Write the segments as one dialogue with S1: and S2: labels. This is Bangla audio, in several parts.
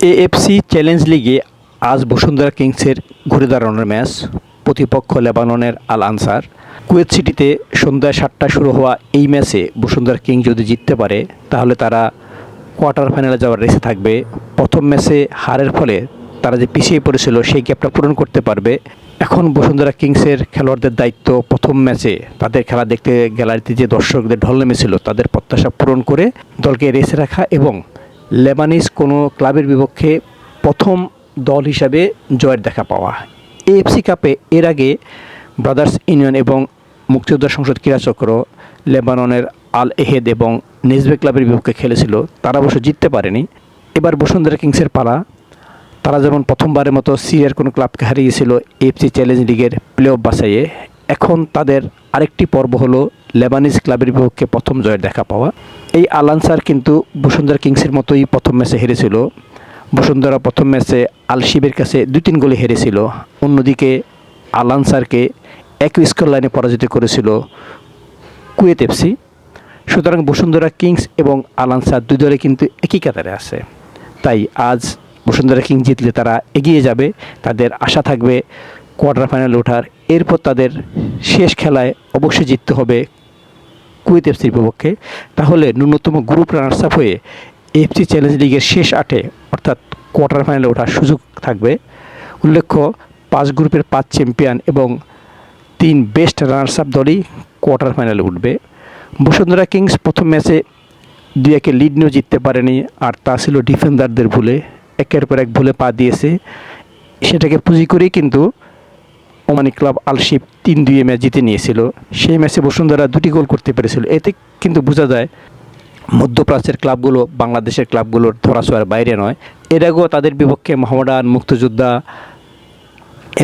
S1: এএফসি চ্যালেঞ্জ লিগে আজ বসুন্ধরা কিংসের ঘুরে দাঁড়ানোর ম্যাচ, প্রতিপক্ষ লেবাননের আল আনসার। কুয়েত সিটিতে সন্ধ্যা সাতটা শুরু হওয়া এই ম্যাচে বসুন্ধরা কিং যদি জিততে পারে, তাহলে তারা কোয়ার্টার ফাইনালে যাওয়ার রেসে থাকবে। প্রথম ম্যাচে হারের ফলে তারা যে পিছিয়ে পড়েছিল, সেই গ্যাপটা পূরণ করতে পারবে। এখন বসুন্ধরা কিংসের খেলোয়াড়দের দায়িত্ব প্রথম ম্যাচে। তাদের খেলা দেখতে গ্যালারিতে যে দর্শকদের ঢল নেমেছিল, তাদের প্রত্যাশা পূরণ করে দলকে রেসে রাখা এবং লেবানিজ কোনো ক্লাবের বিপক্ষে প্রথম দল হিসাবে জয়ের দেখা পাওয়া এএফসি কাপে এর আগে ব্রাদার্স ইউনিয়ন এবং মুক্তিযোদ্ধা সংসদ ক্রীড়াচক্র লেবাননের আল এহেদ এবং নিজবে ক্লাবের বিপক্ষে খেলেছিল। তারা অবশ্য জিততে পারেনি। এবার বসুন্ধরা কিংসের পালা। তারা যেমন প্রথমবারের মতো সিরিয়ার কোনো ক্লাবকে হারিয়েছিল এফসি চ্যালেঞ্জ লিগের প্লে অফ বাছাইয়ে এখন তাদের আরেকটি পর্ব হলো লেবানিজ ক্লাবের বিপক্ষে প্রথম জয়ের দেখা পাওয়া। এই আলানসার কিন্তু বসুন্ধরা কিংসের মতোই প্রথম ম্যাচে হেরেছিল। বসুন্ধরা প্রথম ম্যাচে আলশিবের কাছে দুই তিন গোলে হেরেছিল। অন্যদিকে আলানসারকে এক স্কোর লাইনে পরাজিত করেছিল কুয়েত এফসি সুতরাং বসুন্ধরা কিংস এবং আলানসার দুই দলে কিন্তু একই কাতারে আছে। তাই আজ বসুন্ধরা কিংস জিতলে তারা এগিয়ে যাবে। তাদের আশা থাকবে কোয়ার্টার ফাইনালে ওঠার এরপর তাদের শেষ খেলায় অবশ্যই জিততে হবে কুয়েত এফসির বিপক্ষে। তাহলে ন্যূনতম গ্রুপ রানার্স আপ হয়ে এফসি চ্যালেঞ্জ লিগের শেষ আটে, অর্থাৎ কোয়ার্টার ফাইনালে ওঠার সুযোগ থাকবে। উল্লেখ্য, পাঁচ গ্রুপের পাঁচ চ্যাম্পিয়ন এবং তিন বেস্ট রানার্স আপ দলই কোয়ার্টার ফাইনালে উঠবে। বসুন্ধরা কিংস প্রথম ম্যাচে দুই একে লিড নিয়েও জিততে পারেনি, আর তা ছিল ডিফেন্ডারদের ভুলে, একের পর এক ভুলে পা দিয়েছে। সেটাকে পুঁজি করেই কিন্তু ওমানি ক্লাব আলশিপ তিন দুইয়ে ম্যাচ জিতে নিয়েছিল। সেই ম্যাচে বসুন্ধরা দুটি গোল করতে পেরেছিল। এতে কিন্তু বোঝা যায়, মধ্যপ্রাচ্যের ক্লাবগুলো বাংলাদেশের ক্লাবগুলোর ধরাছোঁয়ার বাইরে নয়। এর আগেও তাদের বিপক্ষে মোহামেডান, মুক্তিযোদ্ধা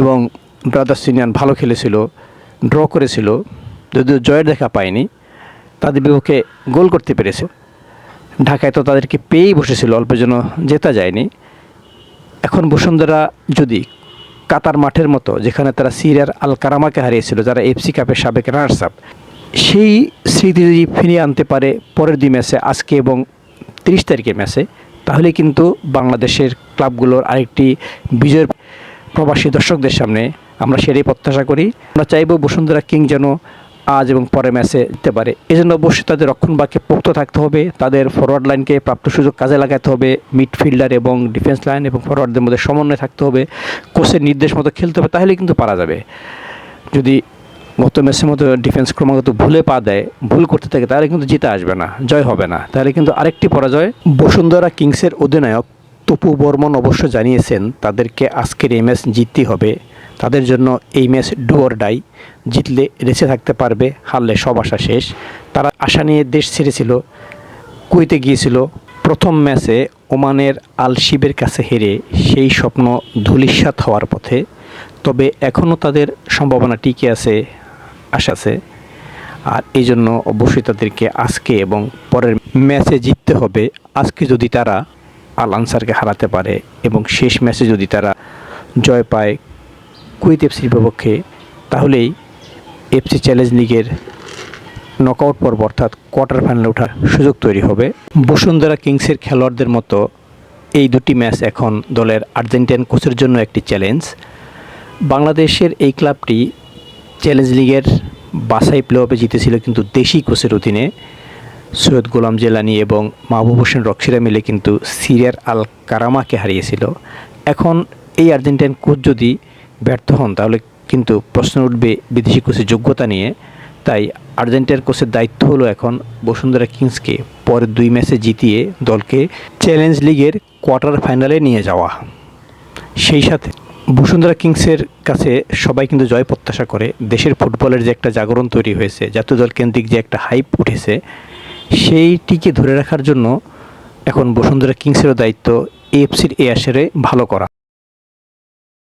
S1: এবং ব্রাদার্স ইউনিয়ন ভালো খেলেছিল, ড্র করেছিল, যদিও জয়ের দেখা পায়নি, তাদের বিপক্ষে গোল করতে পেরেছে। ঢাকায় তো তাদেরকে পেয়েই বসেছিল, অল্পের জন্য জেতা যায়নি। এখন বসুন্ধরা যদি কাতার মাঠের মতো, যেখানে তারা সিরিয়ার আল কারামাকে হারিয়েছিল, যারা এফসি কাপের সাবেক রানার্স আপ সেই স্মৃতি যদি ফিরিয়ে আনতে পারে পরের দুই ম্যাচে, আজকে এবং তিরিশ তারিখের ম্যাচে, তাহলে কিন্তু বাংলাদেশের ক্লাবগুলোর আরেকটি বিজয়ের প্রবাসী দর্শকদের সামনে আমরা সেটাই প্রত্যাশা করি। আমরা চাইব বসুন্ধরা কিং যেন আজ এবং পরের ম্যাচে দিতে পারে। এজন্য অবশ্যই তাদের রক্ষণভাগকে পোক্ত থাকতে হবে, তাদের ফরওয়ার্ড লাইনকে প্রাপ্ত সুযোগ কাজে লাগাতে হবে মিডফিল্ডার এবং ডিফেন্স লাইন এবং ফরওয়ার্ডদের মধ্যে সমন্বয় থাকতে হবে কোচের নির্দেশ মতো খেলতে হবে তাহলে কিন্তু পারা যাবে। যদি গত ম্যাচের মতো ডিফেন্স ক্রমাগত ভুলে পা দেয়, ভুল করতে থাকে, তাহলে কিন্তু জিতে আসবে না, জয় হবে না। তাহলে কিন্তু আরেকটি পরাজয়। বসুন্ধরা কিংসের অধিনায়ক তপু বর্মন অবশ্য জানিয়েছেন, তাদেরকে আজকের এই ম্যাচ জিততেই হবে। তাদের জন্য এই ম্যাচ ডু অর ডাই। জিতলে রেসে থাকতে পারবে, হারলে সব আশা শেষ। তারা আশা নিয়ে দেশ ছেড়েছিল কুইতে গিয়েছিল। প্রথম ম্যাচে ওমানের আল শিবের কাছে হেরে সেই স্বপ্ন ধূলিসাৎ হওয়ার পথে। তবে এখনও তাদের সম্ভাবনা টিকে আছে, আশা আছে। আর এই জন্য অবশ্যই তাদেরকে আজকে এবং পরের ম্যাচে জিততে হবে। আজকে যদি তারা আল আনসারকে হারাতে পারে এবং শেষ ম্যাচে যদি তারা জয় পায় কুইত এফসির বিপক্ষে, তাহলেই এফসি চ্যালেঞ্জ লিগের নকআউট পর্ব অর্থাৎ কোয়ার্টার ফাইনালে ওঠার সুযোগ তৈরি হবে। বসুন্ধরা কিংসের খেলোয়াড়দের মতো এই দুটি ম্যাচ এখন দলের আর্জেন্টিয়ান কোচের জন্য একটি চ্যালেঞ্জ বাংলাদেশের এই ক্লাবটি চ্যালেঞ্জ লিগের বাসাই প্লে অফে জিতেছিল কিন্তু দেশি কোচের অধীনে। সৈয়দ গোলাম জেলানি এবং মাহবুব হোসেন রক্সিরা মিলে কিন্তু সিরিয়ার আল কারামাকে হারিয়েছিল। এখন এই আর্জেন্টাইন কোচ যদি ব্যর্থ হন, তাহলে কিন্তু প্রশ্ন উঠবে বিদেশি কোচের যোগ্যতা নিয়ে। তাই আর্জেন্টিনার কোচের দায়িত্ব হলো এখন বসুন্ধরা কিংসকে পরের দুই ম্যাচে জিতিয়ে দলকে চ্যালেঞ্জ লিগের কোয়ার্টার ফাইনালে নিয়ে যাওয়া। সেই সাথে বসুন্ধরা কিংসের কাছে সবাই কিন্তু জয় প্রত্যাশা করে। দেশের ফুটবলের যে একটা জাগরণ তৈরি হয়েছে, জাতীয় দল কেন্দ্রিক যে একটা হাইপ উঠেছে, সেইটিকে ধরে রাখার জন্য এখন বসুন্ধরা কিংসেরও দায়িত্ব এএফসির এ আসরে ভালো করা।